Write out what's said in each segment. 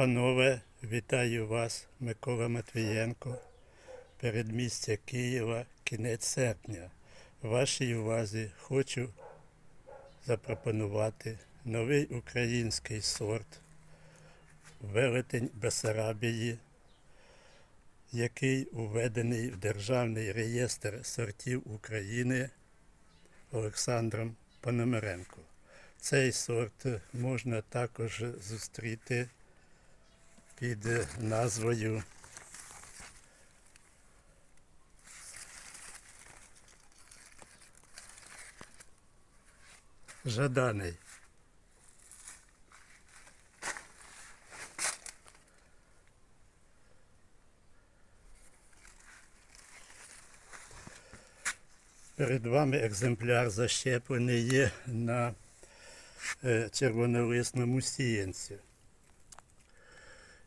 Панове, вітаю вас, Микола Матвієнко, передмістя Києва, кінець серпня. Вашій увазі хочу запропонувати новий український сорт велетень Бесарабії, який уведений в Державний реєстр сортів України Олександром Пономаренко. Цей сорт можна також зустріти під назвою Жаданий. Перед вами екземпляр защеплений є на е, червонолисному сіянці.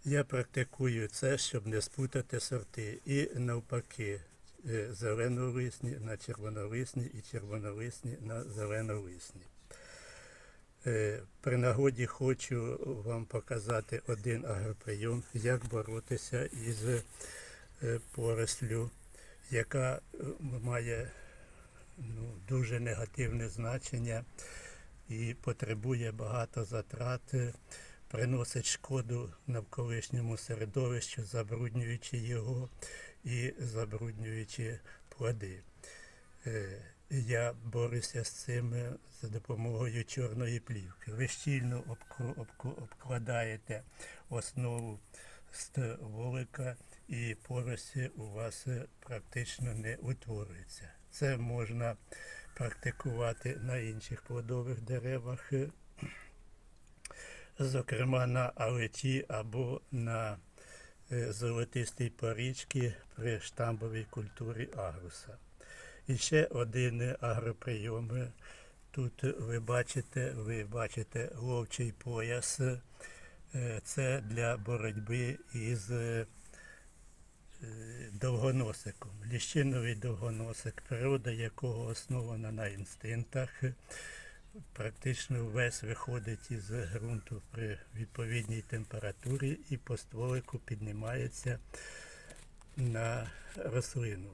Я практикую це, щоб не спутати сорти. І навпаки, е, зеленолисні на червонолисні і червонолисні на зеленолисні. Е, При нагоді хочу вам показати один агроприйом, як боротися із е, порослю, яка має ну, дуже негативне значення і потребує багато затрат, приносить шкоду навколишньому середовищу, забруднюючи його і забруднюючи плоди. Е, Я борюся з цим за допомогою чорної плівки. Ви щільно обкладаєте основу стволика і порослі у вас е, практично не утворюється. Це можна практикувати на інших плодових деревах, е, зокрема на алеті або на е, золотистій порічці при штамбовій культурі агруса. І ще один агроприйом. Тут ви бачите, ви бачите ловчий пояс. Е, Це для боротьби із е, довгоносиком. Ліщиновий довгоносик, природа якого основана на інстинктах. Практично весь виходить із ґрунту при відповідній температурі і по стволику піднімається на рослину.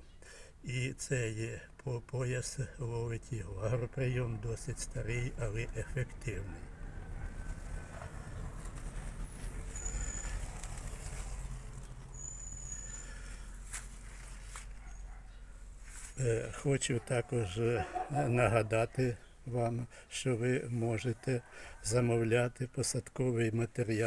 І це є по пояс ловить його. Агроприйом досить старий, але ефективний. Е, Хочу також е, нагадати вам, що ви можете замовляти посадковий матеріал.